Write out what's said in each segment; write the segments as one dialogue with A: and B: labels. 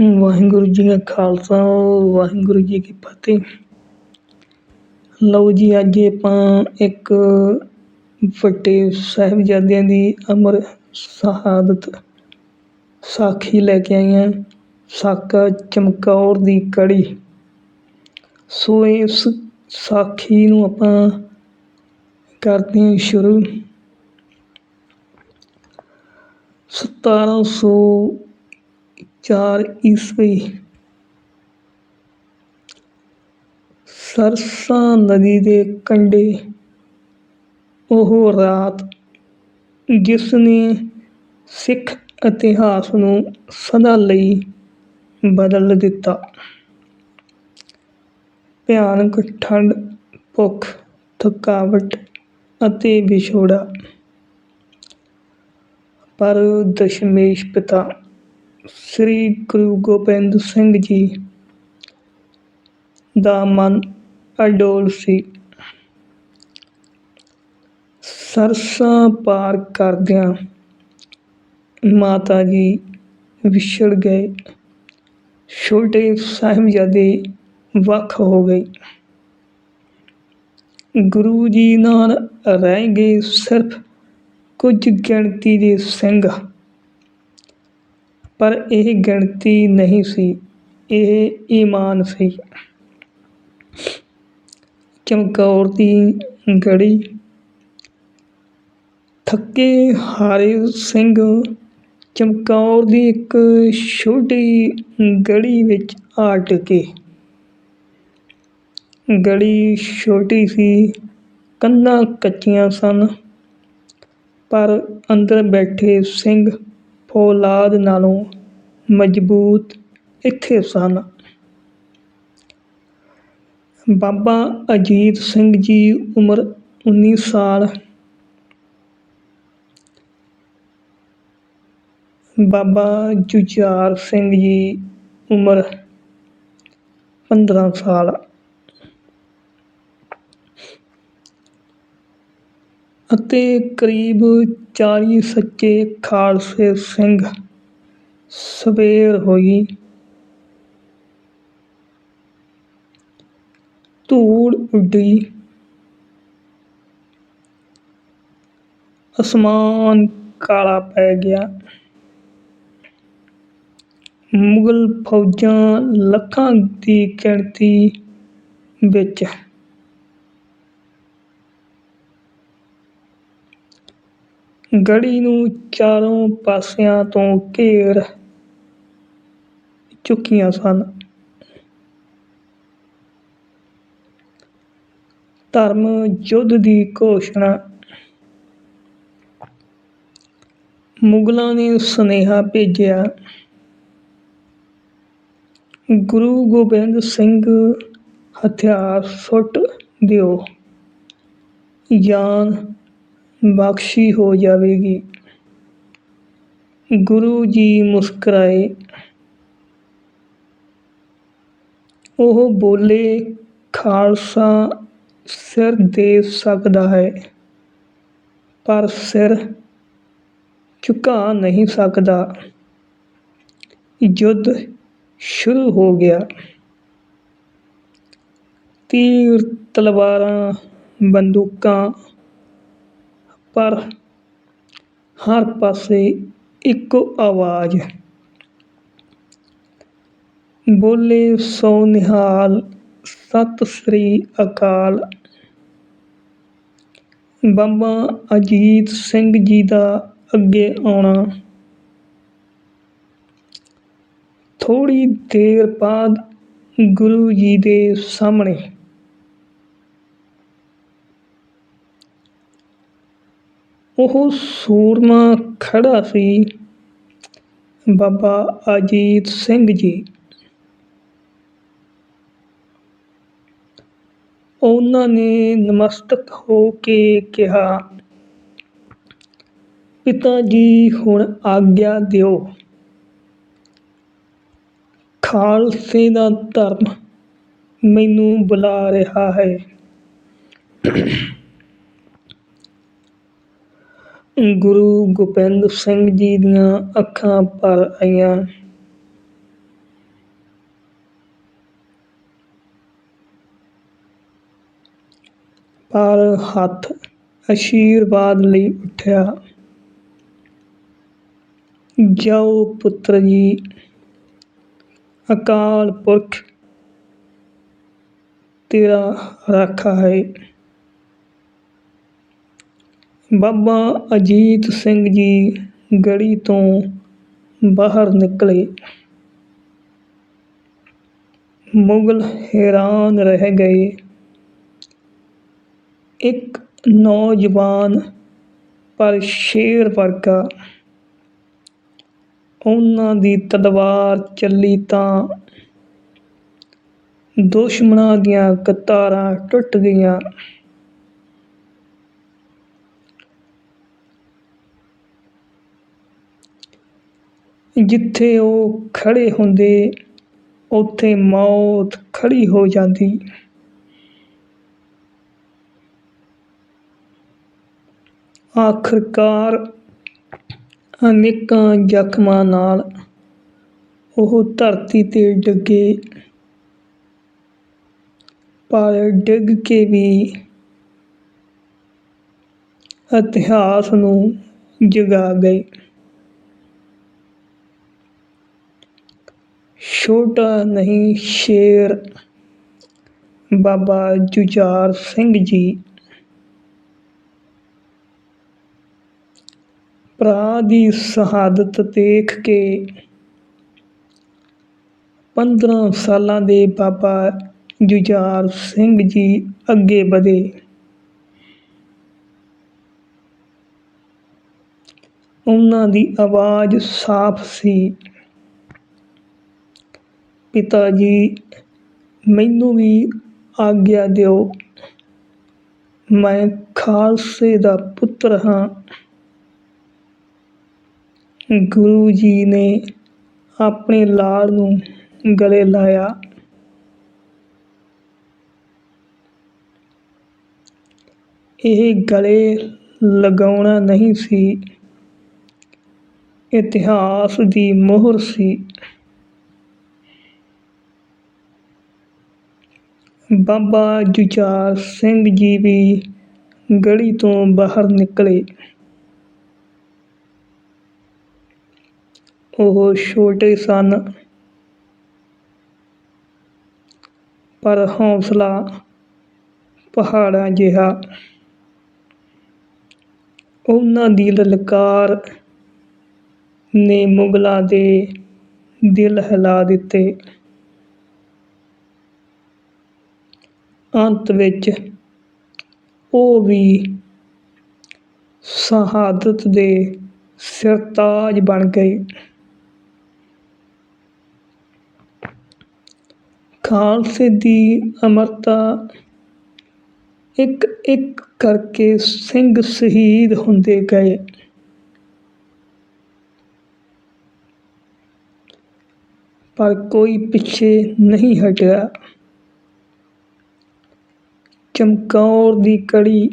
A: ਵਾਹਿਗੁਰੂ ਜੀ ਕਾ ਖਾਲਸਾ, ਵਾਹਿਗੁਰੂ ਜੀ ਕੀ ਫਤਿਹ। ਲਓ ਜੀ, ਅੱਜ ਆਪਾਂ ਇੱਕ ਵੱਡੇ ਸਾਹਿਬਜ਼ਾਦਿਆਂ ਦੀ ਅਮਰ ਸ਼ਹਾਦਤ ਸਾਖੀ ਲੈ ਕੇ ਆਏ ਹਾਂ। ਸਾਕਾ ਚਮਕੌਰ ਦੀ ਕੜੀ। ਸੋ ਇਸ ਸਾਖੀ ਨੂੰ ਆਪਾਂ ਕਰਦੇ ਹਾਂ ਸ਼ੁਰੂ। ਸਤਾਰਾਂ ਸੌ ਚਾਰ ਈਸਵੀ ਸਰਸਾ ਨਦੀ ਦੇ ਕੰਢੇ, ਉਹ ਰਾਤ ਜਿਸ ਨੇ ਸਿੱਖ ਇਤਿਹਾਸ ਨੂੰ ਸਦਾ ਲਈ ਬਦਲ ਦਿੱਤਾ। ਭਿਆਨਕ ਠੰਡ ਭੁੱਖ, ਥਕਾਵਟ ਅਤੇ ਵਿਛੋੜਾ। ਪਰ ਦਸ਼ਮੇਸ਼ ਪਿਤਾ ਸ੍ਰੀ ਗੁਰੂ ਗੋਬਿੰਦ ਸਿੰਘ ਜੀ ਦਾ ਮਨ ਅਡੋਲ ਸੀ। ਸਰਸਾ ਪਾਰ ਕਰਦਿਆਂ ਮਾਤਾ ਜੀ ਵਿਛੜ ਗਏ। ਛੋਟੇ ਸਾਹਿਬਜ਼ਾਦੇ ਵੱਖ ਹੋ ਗਏ। ਗੁਰੂ ਜੀ ਨਾਲ ਰਹਿ ਗਏ ਸਿਰਫ ਕੁਝ ਗਿਣਤੀ ਦੇ ਸਿੰਘ। ਪਰ ਇਹ ਗਿਣਤੀ ਨਹੀਂ ਸੀ। ਇਹ ਈਮਾਨ ਸੀ। ਚਮਕੌਰ ਦੀ ਗੜੀ। ਥੱਕੇ ਹਾਰੇ ਸਿੰਘ ਚਮਕੌਰ ਦੀ ਇੱਕ ਛੋਟੀ ਗਲੀ ਵਿੱਚ ਆ ਟਕੇ। ਗਲੀ ਛੋਟੀ ਸੀ ਕੰਧਾਂ ਕੱਚੀਆਂ ਸਨ, ਪਰ ਅੰਦਰ ਬੈਠੇ ਸਿੰਘ ਔਲਾਦ ਨਾਲੋਂ ਮਜ਼ਬੂਤ ਇੱਥੇ ਸਨ। ਬਾਬਾ ਅਜੀਤ ਸਿੰਘ ਜੀ ਉਮਰ 19 ਸਾਲ। ਬਾਬਾ ਜੁਝਾਰ ਸਿੰਘ ਜੀ ਉਮਰ 15 ਸਾਲ। ਅਤੇ ਕਰੀਬ 40 ਸੱਚੇ ਖਾਲਸੇ ਸਿੰਘ ਸਵੇਰ ਹੋਈ। ਧੂੜ ਉੱਡੀ। ਅਸਮਾਨ ਕਾਲਾ ਪੈ ਗਿਆ। ਮੁਗਲ ਫੌਜਾਂ ਲੱਖਾਂ ਦੀ ਗਿਣਤੀ ਵਿੱਚ ਗੜੀ ਨੂੰ ਚਾਰੋਂ ਪਾਸਿਆਂ ਤੋਂ ਘੇਰ ਚੁੱਕੀਆਂ ਸਨ। ਧਰਮ ਯੁੱਧ ਦੀ ਘੋਸ਼ਣਾ। ਮੁਗਲਾਂ ਨੇ ਸੁਨੇਹਾ ਭੇਜਿਆ। ਗੁਰੂ ਗੋਬਿੰਦ ਸਿੰਘ ਹਥਿਆਰ ਸੁੱਟ ਦਿਓ। ਜਾਨ ਬਖਸ਼ੀ ਹੋ ਜਾਵੇਗੀ। ਗੁਰੂ ਜੀ ਮੁਸਕਰਾਏ। ਉਹ ਬੋਲੇ, ਖਾਲਸਾ ਸਿਰ ਦੇ ਸਕਦਾ ਹੈ, ਪਰ ਸਿਰ ਝੁਕਾ ਨਹੀਂ ਸਕਦਾ। ਯੁੱਧ ਸ਼ੁਰੂ ਹੋ ਗਿਆ। ਤੀਰ ਤਲਵਾਰਾਂ ਬੰਦੂਕਾਂ ਪਰ ਹਰ ਪਾਸੇ ਇੱਕੋ ਆਵਾਜ਼। ਬੋਲੇ ਸੋ ਨਿਹਾਲ ਸਤਿ ਸ੍ਰੀ ਅਕਾਲ। ਬਾਬਾ ਅਜੀਤ ਸਿੰਘ ਜੀ ਦਾ ਅੱਗੇ ਆਉਣਾ। ਥੋੜੀ ਦੇਰ ਬਾਅਦ ਗੁਰੂ ਜੀ ਦੇ ਸਾਹਮਣੇ ਉਹ ਸੂਰਮਾ ਖੜਾ ਸੀ। ਬਾਬਾ ਅਜੀਤ ਸਿੰਘ ਜੀ। ਉਹਨਾਂ ਨੇ ਨਮਸਤਕ ਹੋ ਕੇ ਕਿਹਾ, ਪਿਤਾ ਜੀ, ਹੁਣ ਆਗਿਆ ਦਿਓ। ਖਾਲਸੇ ਦਾ ਧਰਮ ਮੈਨੂੰ ਬੁਲਾ ਰਿਹਾ ਹੈ। ਗੁਰੂ ਗੋਬਿੰਦ ਸਿੰਘ ਜੀ ਦੀਆਂ ਅੱਖਾਂ ਭਰ ਆਈਆਂ। ਪਰ ਹੱਥ ਅਸ਼ੀਰਵਾਦ ਲਈ ਉੱਠਿਆ। ਜਾਓ ਪੁੱਤਰ ਜੀ, ਅਕਾਲ ਪੁਰਖ, ਤੇਰਾ ਰਾਖਾ ਹੈ। ਬਾਬਾ ਅਜੀਤ ਸਿੰਘ ਜੀ ਗਲੀ ਤੋਂ ਬਾਹਰ ਨਿਕਲੇ। ਮੁਗਲ ਹੈਰਾਨ ਰਹਿ ਗਏ। ਇੱਕ ਨੌਜਵਾਨ ਪਰ ਸ਼ੇਰ ਵਰਗਾ। ਉਹਨਾਂ ਦੀ ਤਲਵਾਰ ਚੱਲੀ ਤਾਂ ਦੁਸ਼ਮਣਾਂ ਦੀਆਂ ਕਤਾਰਾਂ ਟੁੱਟ ਗਈਆਂ। ਜਿੱਥੇ ਉਹ ਖੜ੍ਹੇ ਹੁੰਦੇ, ਉੱਥੇ ਮੌਤ ਖੜ੍ਹੀ ਹੋ ਜਾਂਦੀ। ਆਖਰਕਾਰ ਅਨੇਕਾਂ ਜ਼ਖਮਾਂ ਨਾਲ ਉਹ ਧਰਤੀ ਤੇ ਡਿੱਗੇ। ਪਰ ਡਿੱਗ ਕੇ ਵੀ ਇਤਿਹਾਸ ਨੂੰ ਜਗਾ ਗਏ। ਛੋਟਾ ਨਹੀਂ ਸ਼ੇਰ। ਬਾਬਾ ਜੁਝਾਰ ਸਿੰਘ ਜੀ। ਭਰਾ ਦੀ ਸ਼ਹਾਦਤ ਦੇਖ ਕੇ ਪੰਦਰਾਂ ਸਾਲਾਂ ਦੇ ਬਾਬਾ ਜੁਝਾਰ ਸਿੰਘ ਜੀ ਅੱਗੇ ਵਧੇ। ਉਹਨਾਂ ਦੀ ਆਵਾਜ਼ ਸਾਫ਼ ਸੀ। ਪਿਤਾ ਜੀ, ਮੈਨੂੰ ਵੀ ਆਗਿਆ ਦਿਓ। ਮੈਂ ਖਾਲਸੇ ਦਾ ਪੁੱਤਰ ਹਾਂ। ਗੁਰੂ ਜੀ ਨੇ ਆਪਣੇ ਲਾਲ ਨੂੰ ਗਲੇ ਲਾਇਆ। ਇਹ ਗਲੇ ਲਗਾਉਣਾ ਨਹੀਂ ਸੀ। ਇਤਿਹਾਸ ਦੀ ਮੋਹਰ ਸੀ। ਬਾਬਾ ਜੁਝਾਰ ਸਿੰਘ ਜੀ ਵੀ ਗਲੀ ਤੋਂ ਬਾਹਰ ਨਿਕਲੇ। ਉਹ ਛੋਟੇ ਸਨ। ਪਰ ਹੌਸਲਾ ਪਹਾੜਾਂ ਜਿਹਾ। ਉਹਨਾਂ ਦੀ ਲਲਕਾਰ ਨੇ ਮੁਗਲਾਂ ਦੇ ਦਿਲ ਹਿਲਾ ਦਿੱਤੇ। ਅੰਤ ਵਿੱਚ ਉਹ ਵੀ ਸ਼ਹਾਦਤ ਦੇ ਸਰਤਾਜ ਬਣ ਗਏ। ਖਾਲਸੇ ਦੀ ਅਮਰਤਾ ਇੱਕ ਇੱਕ ਕਰਕੇ ਸਿੰਘ ਸ਼ਹੀਦ ਹੁੰਦੇ ਗਏ। ਪਰ ਕੋਈ ਪਿੱਛੇ ਨਹੀਂ ਹਟਿਆ। ਚਮਕੌਰ ਦੀ ਕੜੀ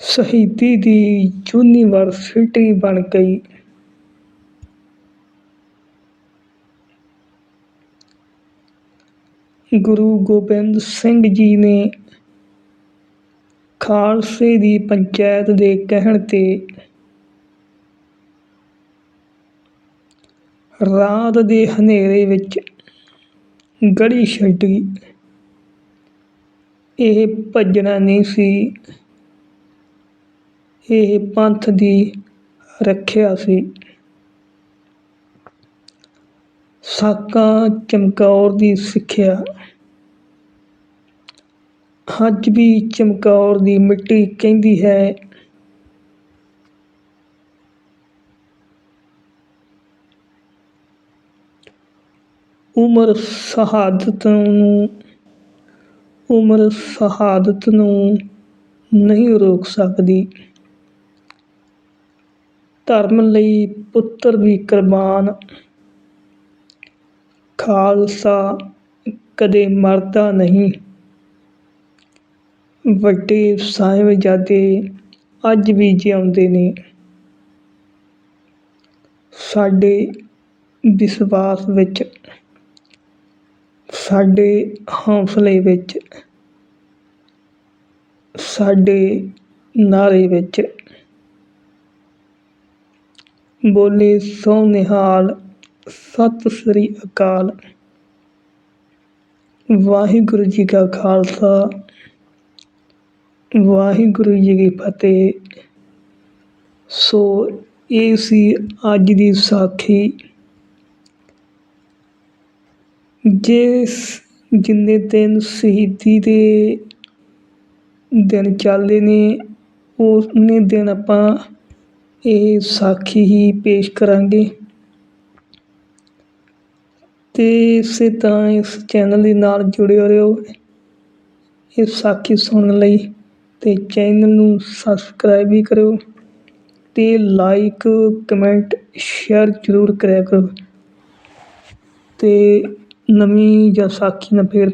A: ਸ਼ਹੀਦੀ ਦੀ ਯੂਨੀਵਰਸਿਟੀ ਬਣ ਗਈ। ਗੁਰੂ ਗੋਬਿੰਦ ਸਿੰਘ ਜੀ ਨੇ ਖਾਲਸੇ ਦੀ ਪੰਚਾਇਤ ਦੇ ਕਹਿਣ ਤੇ ਰਾਤ ਦੇ ਹਨੇਰੇ ਵਿੱਚ ਗੜੀ ਛੱਡੀ ਇਹ ਭੱਜਣਾ ਨਹੀਂ ਸੀ। ਇਹ ਪੰਥ ਦੀ ਰੱਖਿਆ ਸੀ। ਸਾਕਾ ਚਮਕੌਰ ਦੀ ਸਿੱਖਿਆ। ਅੱਜ ਵੀ ਚਮਕੌਰ ਦੀ ਮਿੱਟੀ ਕਹਿੰਦੀ ਹੈ ਉਮਰ ਸ਼ਹਾਦਤ ਨੂੰ, ਉਮਰ ਸ਼ਹਾਦਤ ਨੂੰ ਨਹੀਂ ਰੋਕ ਸਕਦੀ। ਧਰਮ ਲਈ ਪੁੱਤਰ ਵੀ ਕੁਰਬਾਨ। ਖਾਲਸਾ ਕਦੇ ਮਰਦਾ ਨਹੀਂ। ਵੱਡੇ ਸਾਹਿਬਜ਼ਾਦੇ ਅੱਜ ਵੀ ਜਿਉਂਦੇ ਨੇ। ਸਾਡੇ ਵਿਸ਼ਵਾਸ ਵਿੱਚ ਸਾਡੇ ਹੌਂਸਲੇ ਵਿੱਚ, ਸਾਡੇ ਨਾਅਰੇ ਵਿੱਚ। ਬੋਲੇ ਸੋ ਨਿਹਾਲ ਸਤਿ ਸ੍ਰੀ ਅਕਾਲ। ਵਾਹਿਗੁਰੂ ਜੀ ਕਾ ਖਾਲਸਾ, ਵਾਹਿਗੁਰੂ ਜੀ ਕੀ ਫਤਿਹ। ਸੋ ਇਹ ਸੀ ਅੱਜ ਦੀ ਸਾਖੀ। ਜਿਸ ਜਿੰਨੇ ਦਿਨ ਸ਼ਹੀਦੀ ਦੇ ਦਿਨ ਚੱਲਦੇ ਨੇ ਉਨੇ ਦਿਨ ਆਪਾਂ ਇਹ ਸਾਖੀ ਹੀ ਪੇਸ਼ ਕਰਾਂਗੇ। ਤੇ ਇਸੇ ਤਰ੍ਹਾਂ ਇਸ ਚੈਨਲ ਦੇ ਨਾਲ ਜੁੜੇ ਰਹੋ ਇਹ ਸਾਖੀ ਸੁਣਨ ਲਈ ਤੇ ਚੈਨਲ ਨੂੰ ਸਬਸਕ੍ਰਾਈਬ ਵੀ ਕਰਿਓ ਤੇ ਲਾਈਕ ਕਮੈਂਟ ਸ਼ੇਅਰ ਜ਼ਰੂਰ ਕਰਿਆ ਕਰੋ। ਤੇ ਨਵੀਂ ਜਾਂ ਸਾਖੀ ਨਾਲ ਫੇਰ